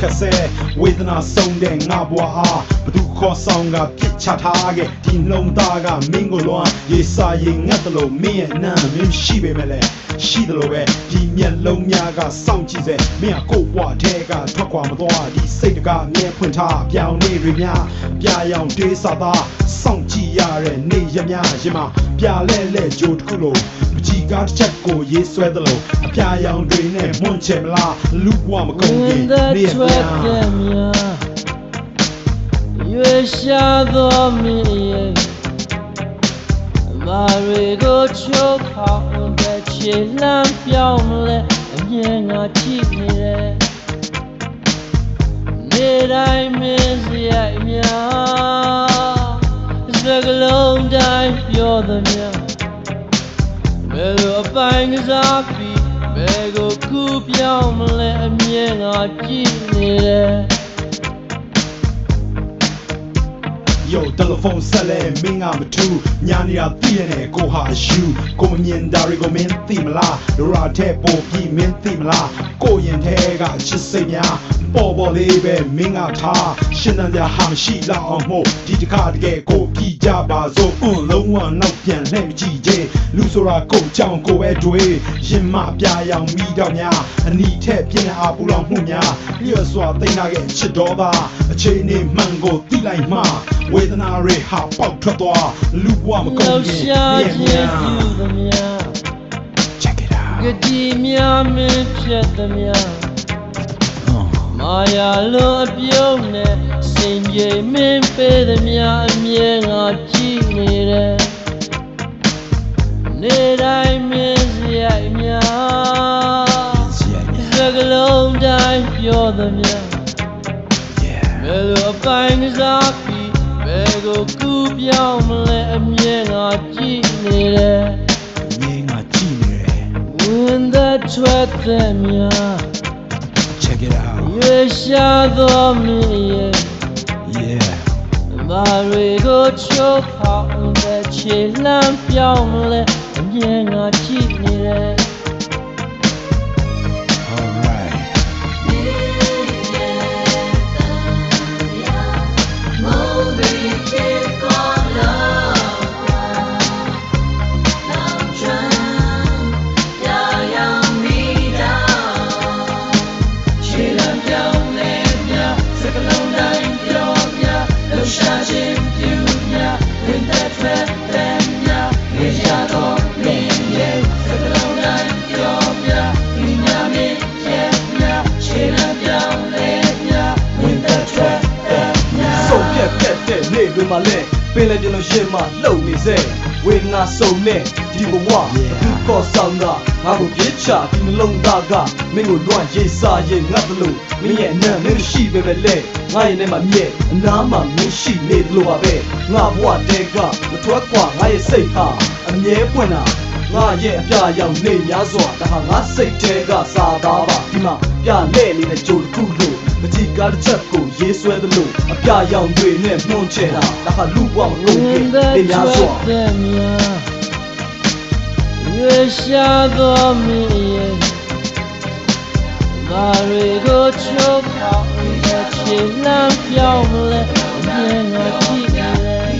ခက်ဆဲဝေဒနာဆုံးတဲ့ငါဘွားအားဘသူခေါ်ဆောင်ကပြစ်ချထားခဲ့ဒီနှလုံးသားကမင်းကိုလွမ်းရေစာရင်ငတ်တယ်လို့မင်းရဲ့နာမင်းရှိပေမဲ့လဲရှိတယ်လို့ပဲဒီမျက်လုံးများကစောင့်ကြည့်စေမင်းကကိုယ့်ဘွားထဲကထွက်ခွာမသွားဒီစိတ်တကအမြဲဖွင့်ထားပြောင်းနေတွေများပြရောင်တေးစာသားစောင့်ကြည့်ရတဲ့နေရများရင်မှာပြလဲလဲဂျိုတစ်ခုလို့ ပကြီးကားတစ်ချက်ကိုရေးဆွဲသလိုအပြရောင်တွေနဲ့မွန့်ချင်မလားလူဘွားမကုန်ခင် in the နေရ trap များ them ya you shadow me မာရီကိုချိုးခေါင်းတဲ့ခြေလမ်းပြောင်းမလဲအမြင်ငါကြည့်နေတယ်နေတိုင်းမင်းစရိုက်များစကလုံးတိုင်းပြောသမျှဘယ်လို အပိုင်းကစားပြီးဘယ်ကိုကူပြောင်းမလဲအမြင်ငါကြည့်နေတယ် Yo တယ်လီဖုန်းဆက်လဲမင်းကမထူးညာနေရသိရတဲ့ကိုဟာယူကိုမမြင်တာတွေကိုမင်းသိမလားဒရာတဲ့ပို့ပြီးမင်းသိမလားကိုရင်ထဲကချစ်စိတ်များပေါ်ပေါ်လေးပဲမင်းကထားရှင်းတန်းကြဟာမရှိလောက်အောင်မို့ဒီတစ်ခါတကယ်ကိုကြည့်ကြပါစို့အွန်းလုံးဝနောက်ပြန်လှည့်မကြည့်ချေ လူဆိုတာကိုကြောင်ကိုပဲတွေးရင်မပြရောင်မိတော့များအနီထက်ပြင်းအားပူလောင်မှုများလျှော့စွာသိမ့်လာခဲ့ချစ်တော်သာအချိန်နေမှန်ကိုသိလိုက်မှဝေဒနာတွေဟာပေါက်ထွက်သွားလူဘဝမကုန်လှခင်ရှားမြင်ခြင်းများပြုသမျှ check it out ကတိများမင်းဖြစ်သမျှမာယာလိုအပြုံးနဲ့စင်ကြေမင်းပေးသမျှအမြဲငါကြည့်နေတယ် နေတိုင်းမင်းစရိုက်များစကလုံးတိုင်းပြောသမျှ yeah ဘယ်လိုအပိုင်းကစားပြီးဘယ်ကိုကူပြောင်းမလဲအမြဲငါကြည့်နေတယ်ငင်းငါကြည့်နေတယ် When the truth them ya check it out you shadow me yeah မာရီကိုချိုးဖောင်းတဲ့ခြေလမ်းပြောင်းလဲအ မြင်ငါကြည့်နေတယ် all right When နေ့တွေမှာလဲပင်လည်းပြလို့ရှင်းမှလှုပ်နေစေဝေဒနာဆုံးနဲ့ဒီဘဝဒီကောဆောင်ကငါကိုပြစ်ချဒီနှလုံးသားကမင်းကိုလွှမ်းရေးစားရင်ငတ်တယ်လို့မင်းရဲ့အနံ့မင်းရှိပဲပဲလဲငါရဲ့နဲ့မှာမြဲအနားမှာမင်းရှိနေတယ်လို့ပါပဲငါဘဝတဲကမထွက်ခွာငါရဲ့စိတ်ဟာအမြဲပွင့်တာငါရဲ့အပြာရောင်နေများစွာဒါဟာငါစိတ်ထဲကစာသားပါဒီမှာပြလဲနေတဲ့ကြိုတစ်ခုလို့ မကြည့်ကားတစ်ချက်ကိုရေးဆွဲသလိုအပြာရောင်တွေနဲ့နှွန်ချဲတာဒါဟာလူ့ဘဝမကုန်ခင် When the နေများစွာ truth them ya you shadow me မာရီကိုချိုးဖောင်းတဲ့ခြေလမ်းပြောင်းလဲအမြင်ငါကြည့်နေတယ်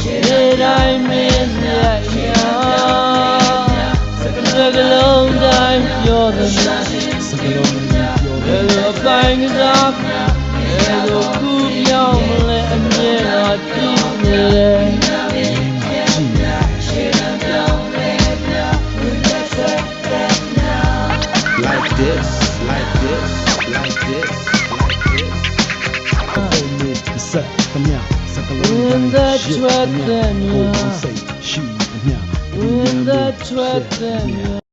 ခြေတိုင်းမင်းစရိုက်များစကလုံးတိုင်းပြောသမျှစကလုံးမပြောဘ ယ်လိုပိုင်းကစားဘယ်လိုကူပြောင်းမလဲအမြဲတမ်းကြည့်နေတယ် like this like this like this like this အဆက်တ